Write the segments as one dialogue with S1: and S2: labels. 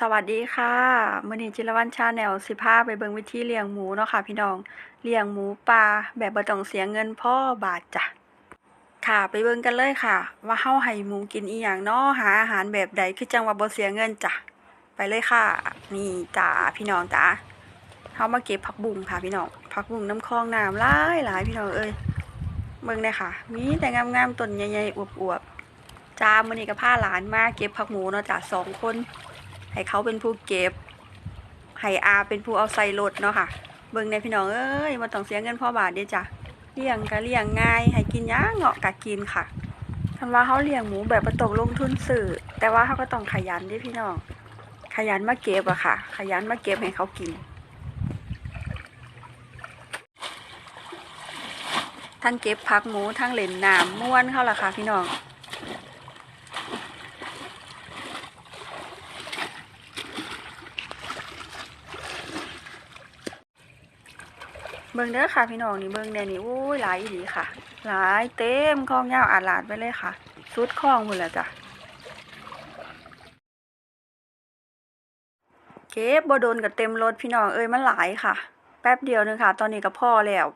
S1: สวัสดีค่ะมือนีจิรวรรณชาแนลสิพาไปเบิงวิธีเลี้ยงหมูเนาะค่ะ พี่น้องเลี้ยงหมูป่าแบบบ่ต้องเสียเงินพ่อบาทจ้ะค่ะไปเบิงกันเลยค่ะ ว่าเฮาให้หมูกินอีหยังเนาะหาอาหารแบบใดคือจังว่าบ่เสียเงินจ้ะไปเลยค่ะ นี่จ้าพี่น้องจ้าเฮามาเก็บผักบุ้งค่ะ พี่น้องผักบุ้งน้ำคลองน้ำหลายหลายพี่น้องเอ้ยเบิงได้ค่ะ มีแต่งามๆต้นใหญ่ๆอวบๆจ้ามื้อนี้ก็พาหลานมาเก็บผักหมูเนาะจ้ะสองคน ให้เขาเป็นผู้เก็บให้อาเป็นผู้เอาใส่รถเนาะค่ะเบิ่งในพี่น้องเอ้ยมาต้องเสียเงินพ่อบาทเด้จ้ะเลี้ยงก็เลี้ยงง่าย ให้กินหยาเงาะก็กินค่ะคันว่าเขาเลี้ยงหมูแบบบ่ต้องลงทุนซื้อแต่ว่าเขาก็ต้องขยันด้พี่น้อง ขยันมาเก็บอะค่ะ ขยันมาเก็บให้เขากิน ทั้งเก็บผักหมูทั้งเล่นน้ำม่วนเขาล่ะค่ะพี่น้อง เบิ่งเด้อค่ะพี่น้องนี่เบิ่งแน่นี่โอ้ยหลายอีหลีค่ะ หลายเต็มคลองยาวอาดลาดไปเลยค่ะ สุดคลองหมดแล้วจ้ะเก็บบ่โดนกับเต็มรถพี่น้องเอ้ยมันหลายค่ะ แป๊บเดียวนึงค่ะ ตอนนี้ก็พอแล้ว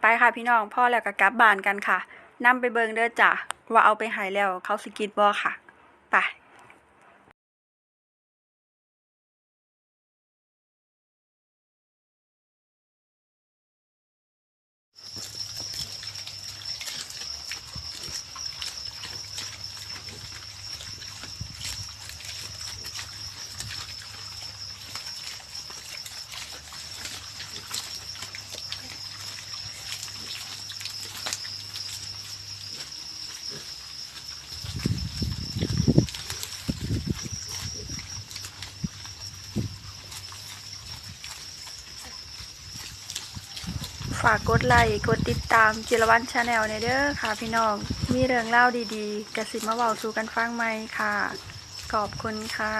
S1: ไปค่ะพี่น้องพ่อแล้วก็กลับบ้านกันค่ะนำไปเบิ่งเด้อจ้ะว่าเอาไปหายแล้วเขาสกินบ่ค่ะ ไป ฝากกดไลค์กดติดตามจิรวรรชาแนลในเด้อค่ะพี่น้อง มีเรื่องเล่าดีๆกระสิบมาเบาสู่กันฟังไหมค่ะ ขอบคุณค่ะ